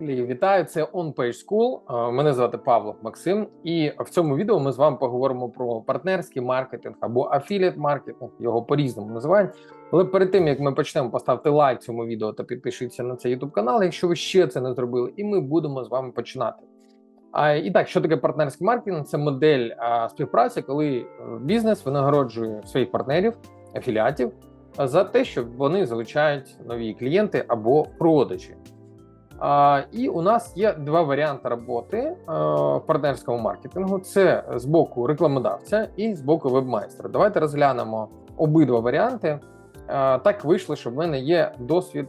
Вітаю, це On Page School. Е, Мене звати Павло Максим, і в цьому відео ми з вами поговоримо про партнерський маркетинг або афіліат маркетинг, його по-різному називають. Але перед тим як ми почнемо, поставте лайк цьому відео та підпишіться на цей YouTube канал, якщо ви ще це не зробили, і ми будемо з вами починати. А і так, що таке партнерський маркетинг? Це модель а, співпраці, коли е, бізнес винагороджує своїх партнерів, афіліатів за те, що вони залучають нові клієнти або продажі. І у нас є два варіанти роботи в партнерському маркетингу: це з боку рекламодавця і з боку вебмайстра. Давайте розглянемо обидва варіанти. Так вийшло, що в мене є досвід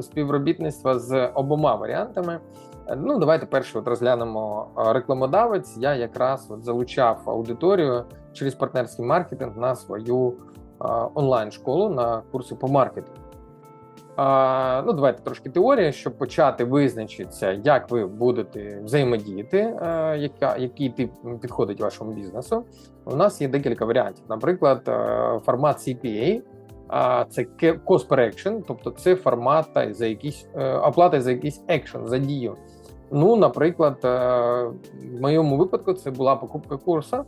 співробітництва з обома варіантами. Е, Ну, давайте перше от розглянемо рекламодавець. Я якраз от залучав аудиторію через партнерський маркетинг на свою онлайн-школу на курси по маркетингу. Ну, давайте трошки теорії, щоб почати визначитися, як ви будете взаємодіяти, е, яка, який тип підходить вашому бізнесу. У нас є декілька варіантів. Наприклад, е, формат CPA, це cost per action, тобто це формат за якісь е, оплата за якийсь екшен, за дію. Ну, наприклад, в моєму випадку це була покупка курсу.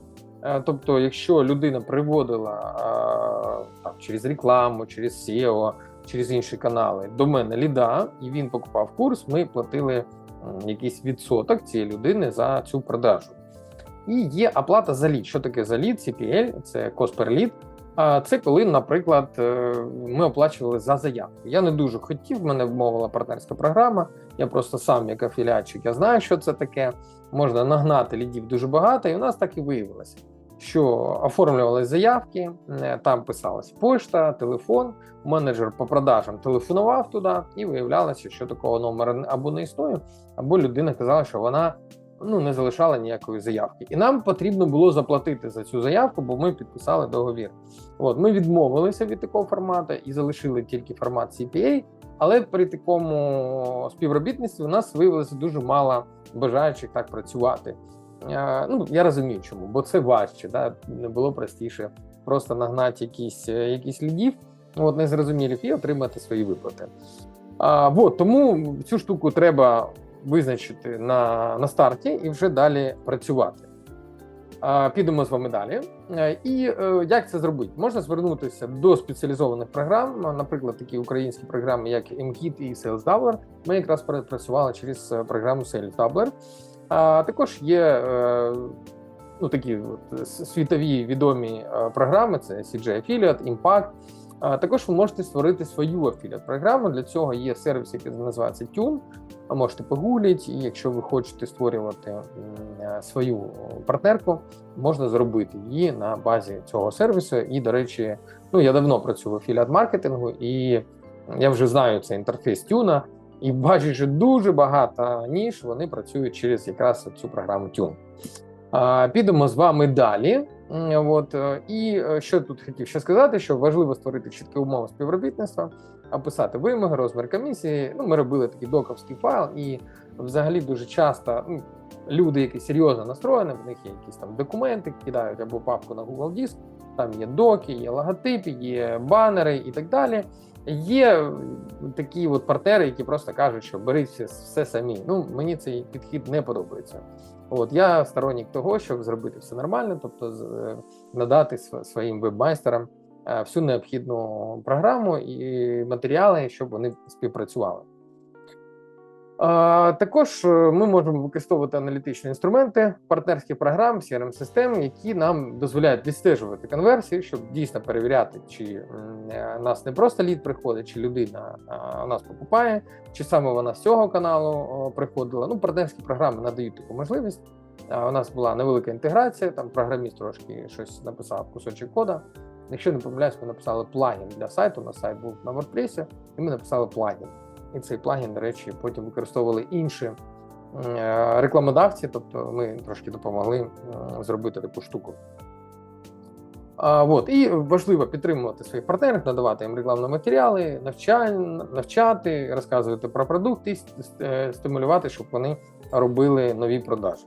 Тобто, якщо людина приводила там, через рекламу, через SEO, через інші канали до мене ліда, і він покупав курс, ми платили якийсь відсоток цієї людини за цю продажу. І є оплата за лід. Що таке за лід? CPL, це cost per lead. А це коли, наприклад, е, ми оплачували за заявку. Я не дуже хотів, мене вмовила партнерська програма. Я просто сам, як афіліатчик, я знаю, що це таке. Можна нагнати лідів дуже багато, і у нас так і виявилося, що оформлювали заявки, е, там писалась пошта, телефон. Менеджер по продажам телефонував туди, і виявлялося, що такого номера або не існує, або людина казала, що вона ну не залишала ніякої заявки. І нам потрібно було заплатити за цю заявку, бо ми підписали договір. От ми відмовилися від такого формату і залишили тільки формат CPA, але при такому співробітництві у нас виявилося дуже мало бажаючих так працювати. Ну я розумію, чому, бо це важче, да? не було простіше просто нагнати якісь, е, якісь лідів, от незрозумілих і отримати свої виплати. А, вот, тому цю штуку треба визначити на, на старті і вже далі працювати. А, Підемо з вами далі. Е, І е, як це зробити? Можна звернутися до спеціалізованих програм, наприклад, такі українські програми, як MHIT і Sales Doubler. Ми якраз працювали через програму Sales Doubler. А також є е, ну, такі от, світові відомі е, програми: це CJ Affiliate, Impact. Також ви можете створити свою афіліат програму. Для цього є сервіс, який називається Tune. Можете погугліть, і якщо ви хочете створювати е, свою партнерку, можна зробити її на базі цього сервісу. І, до речі, ну я давно працюю в афіліат маркетингу, і я вже знаю цей інтерфейс Тюна, і бачу, що дуже багато ніж вони працюють через якраз цю програму Tune. Підемо з вами далі. От е, і е, що тут хотів ще сказати, що важливо створити чіткі умови співробітництва, описати вимоги, розмір комісії. Ну, ми робили такий доковський файл, і взагалі дуже часто ну, люди, які серйозно настроєні, в них є якісь там документи, кидають або папку на Google Диск, там є доки, є логотипи, є банери і так далі. Є такі от партнери, які просто кажуть, що беріть все, все самі. Ну мені цей підхід не подобається. От я сторонник того, щоб зробити все нормально, тобто е, надати своїм вебмайстерам е, всю необхідну програму і матеріали, щоб вони співпрацювали. Також е, ми можемо використовувати аналітичні інструменти партнерських програм, crm систем які нам дозволяють відстежувати конверсії, щоб дійсно перевіряти, чи е, нас не просто лід приходить, чи людина нас покупає, чи саме вона з цього каналу приходила. Ну, партнерські програми надають таку можливість. У нас була невелика інтеграція, там програміст трошки щось написав кусочок кода. Якщо не помиляюсь, ми написали плагін для сайту. У нас сайт був на WordPress, і ми написали плагін. І цей плагін, до речі, потім використовували інші е, рекламодавці, тобто ми трошки допомогли зробити таку штуку. А, вот. І важливо підтримувати своїх партнерів, надавати їм рекламні матеріали, навчати, розказувати про продукт і е, стимулювати, щоб вони робили нові продажі.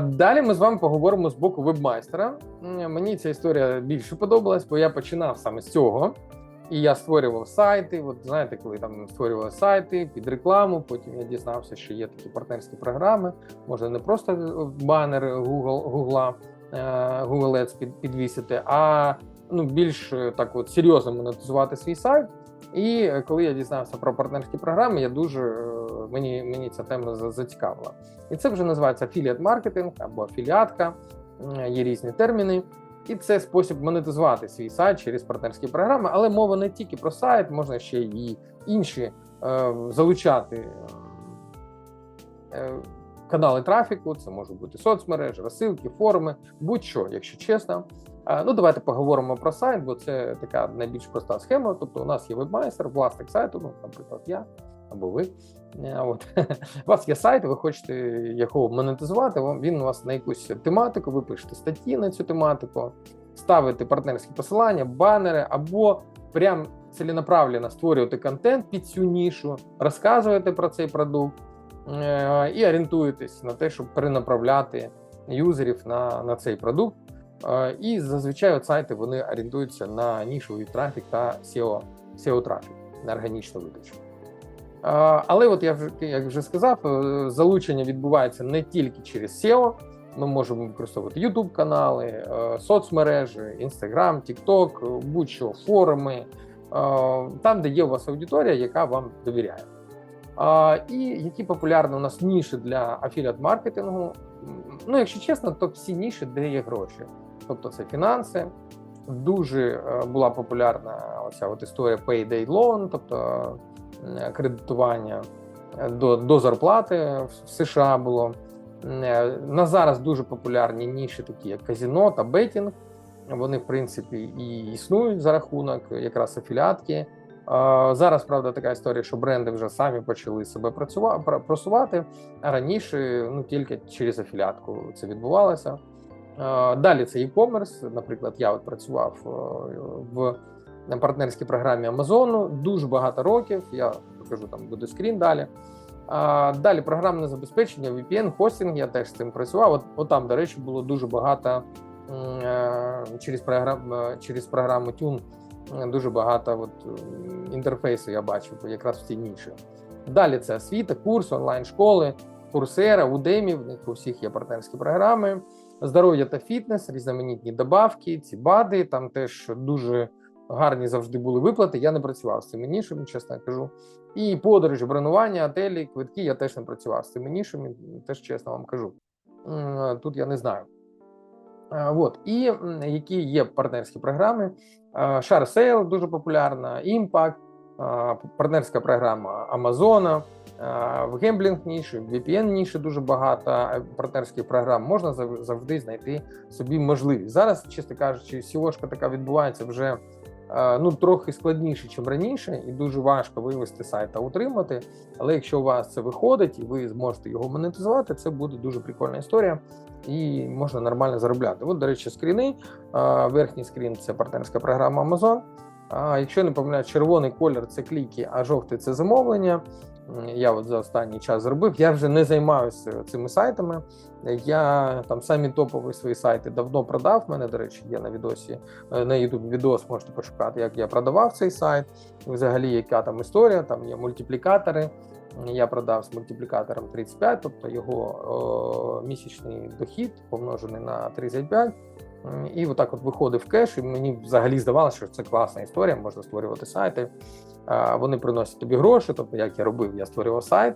Далі ми з вами поговоримо з боку вебмайстера. Мені ця історія більше подобалась, бо я починав саме з цього. І я створював сайти. От знаєте, коли там створювали сайти під рекламу. Потім я дізнався, що є такі партнерські програми. Можна не просто банер Google, Google, е, Google Ads під, підвісити, а ну більш е, так от серйозно монетизувати свій сайт. І е, коли я дізнався про партнерські програми, я дуже е, мені мені ця тема зацікавила. І це вже називається афіліат маркетинг або афіліатка. Є різні терміни. І це спосіб монетизувати свій сайт через партнерські програми, але мова не тільки про сайт, можна ще і інші е, залучати е, е, канали трафіку. Це можуть бути соцмережі, розсилки, форуми, будь-що, якщо чесно. Е, ну, давайте поговоримо про сайт, бо це така найбільш проста схема. Тобто, у нас є вебмайстер, власник сайту, ну, наприклад, я або ви. Е, От у вас є сайт, ви хочете його монетизувати. Він у вас на якусь тематику. Ви пишете статті на цю тематику, ставите партнерські посилання, банери, або прям ціленаправленно створювати контент під цю нішу, розказуєте про цей продукт е, і орієнтуєтесь на те, щоб перенаправляти юзерів на, на цей продукт. Е, І зазвичай сайти вони орієнтуються на нішовий трафік та SEO, SEO трафік на органічну видачу. Але от я вже як вже сказав, е, залучення відбувається не тільки через SEO. Ми можемо використовувати YouTube канали, е, соцмережі, Instagram, TikTok, е, будь-що форуми, там, де є у вас аудиторія, яка вам довіряє. І які популярні у нас ніші для афіліат маркетингу. Ну, якщо чесно, то всі ніші, де є гроші. Тобто це фінанси. Дуже була популярна оця от історія payday loan, тобто кредитування е, до, до зарплати в США було. Е, На зараз дуже популярні ніші, такі як казіно та бетінг. Вони, в принципі, і існують за рахунок якраз афіліатки. Е, Зараз, правда, така історія, що бренди вже самі почали себе працювати, просувати, а раніше ну, тільки через афіліатку це відбувалося. Е, Далі це e-commerce. Наприклад, я от працював е, в на партнерській програмі Амазону дуже багато років. Я покажу там буде скрін далі. А далі програмне забезпечення, VPN, хостинг. Я теж з цим працював. От, от там, до речі, було дуже багато е, через програм, е, через програму Tune е, дуже багато от, інтерфейсу я бачив якраз в цій ніші. Далі це освіта, курс, онлайн-школи, курсера, Udemy, в них у всіх є партнерські програми. Здоров'я та фітнес, різноманітні добавки, ці бади. Там теж дуже гарні завжди були виплати. Я не працював з цими нішами, чесно кажу. І подорожі, бронювання, отелі, квитки. Я теж не працював з цими нішами, теж чесно вам кажу. Тут я не знаю. А, Вот. І які є партнерські програми. Share Sale дуже популярна, Impact, партнерська програма Амазона. В гемблінг ніші, в VPN ніші дуже багато партнерських програм. Можна завжди знайти собі можливість. Зараз, чесно кажучи, SEO-шка така відбувається вже е, ну трохи складніше, ніж раніше, і дуже важко вивести сайт та утримати. Але якщо у вас це виходить і ви зможете його монетизувати, це буде дуже прикольна історія і можна нормально заробляти. От, до речі, скріни. Е, Верхній скрін це партнерська програма Amazon. А якщо не помиляю, червоний колір це кліки, а жовтий це замовлення. Я от за останній час зробив. Я вже не займаюся цими сайтами. Я там самі топові свої сайти давно продав. У мене, до речі, є на відосі е, на YouTube відос. Можете пошукати, як я продавав цей сайт. Взагалі, яка там історія. Там є мультиплікатори. Я продав з мультиплікатором 35, тобто його о, місячний дохід помножений на 35. І отак от виходив кеш, і мені взагалі здавалося, що це класна історія, можна створювати сайти. Вони приносять тобі гроші. Тобто, як я робив, я створював сайт.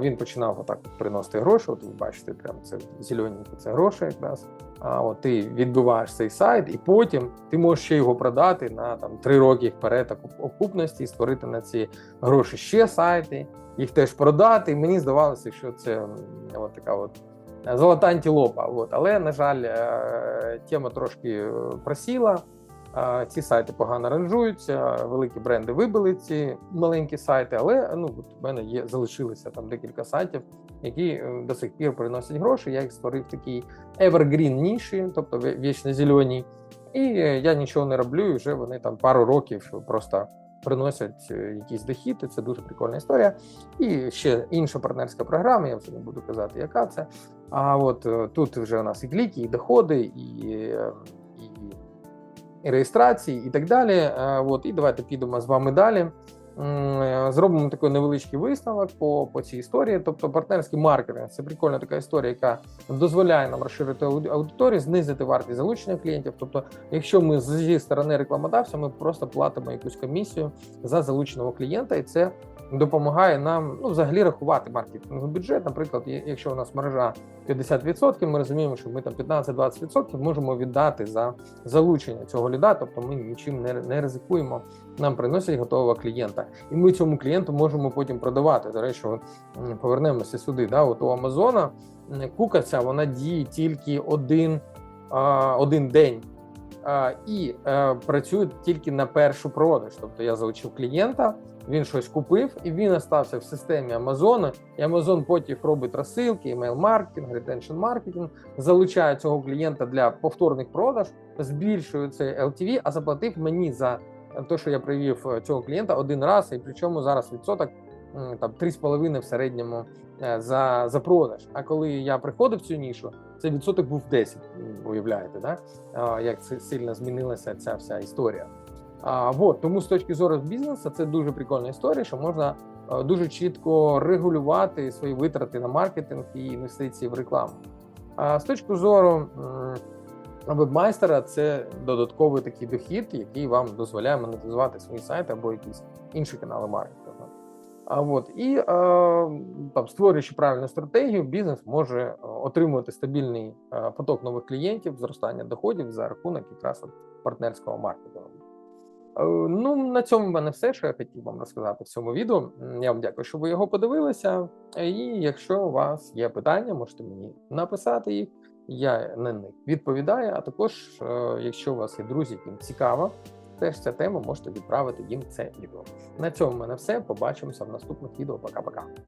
Він починав отак приносити гроші. От ви бачите, прям це зелененьке, це гроші якраз. А от ти відбиваєш цей сайт, і потім ти можеш ще його продати на там три роки вперед окупності, створити на ці гроші ще сайти, їх теж продати. І мені здавалося, що це от така от золота антилопа. От. Але, на жаль, е, тема трошки е, просіла. Е, Ці сайти погано ранжуються, великі бренди вибили ці маленькі сайти, але ну от в мене є залишилося там декілька сайтів, які е, до сих пір приносять гроші. Я їх створив такий evergreen ніші, тобто вічно зелені. І е, я нічого не роблю, і вже вони там пару років просто приносять е, якийсь дохід, це дуже прикольна історія. І ще інша партнерська програма, я вже не буду казати, яка це. А от е, тут вже у нас і кліки, і доходи, і, е, і і реєстрації і так далі. Е, От, і давайте підемо з вами далі. Е, Зробимо такий невеличкий висновок по, по цій історії. Тобто, партнерський маркетинг це прикольна така історія, яка дозволяє нам розширити ауди- аудиторію, знизити вартість залучення клієнтів. Тобто, якщо ми зі сторони рекламодавця, ми просто платимо якусь комісію за залученого клієнта, і це допомагає нам ну, взагалі рахувати маркетинговий бюджет. Наприклад, якщо у нас мережа 50%, ми розуміємо, що ми там 15-20% можемо віддати за залучення цього ліда, тобто ми нічим не, не ризикуємо. Нам приносять готового клієнта, і ми цьому клієнту можемо потім продавати. До речі, повернемося сюди. Да, от у Амазона м, кука ця вона діє тільки один, а, один день. А, і е, працює тільки на першу продаж. Тобто я залучив клієнта, він щось купив, і він остався в системі Амазона. І Амазон потім робить розсилки, email-маркетинг, ретеншн-маркетинг, залучає цього клієнта для повторних продаж, збільшує цей LTV, а заплатив мені за те, що я привів е, цього клієнта один раз, і причому зараз відсоток там 3,5 в середньому е, за, за продаж. А коли я приходив цю нішу, цей відсоток був 10, уявляєте, да? Як це сильно змінилася ця вся історія. А, вот, тому з точки зору бізнесу це дуже прикольна історія, що можна е, дуже чітко регулювати свої витрати на маркетинг і інвестиції в рекламу. А з точки зору вебмайстера, це додатковий такий дохід, який вам дозволяє монетизувати свої сайти або якісь інші канали маркетингу. А от і е, там, створюючи правильну стратегію, бізнес може е, отримувати стабільний е, поток нових клієнтів, зростання доходів за рахунок якраз от партнерського маркетингу. Е, Ну, на цьому в мене все, що я хотів вам розказати в цьому відео. Я вам дякую, що ви його подивилися. І якщо у вас є питання, можете мені написати їх. Я на них відповідаю. А також, е, якщо у вас є друзі, яким цікаво, теж ця тема, можете відправити їм це відео. На цьому в мене все. Побачимося в наступних відео. Пока-пока.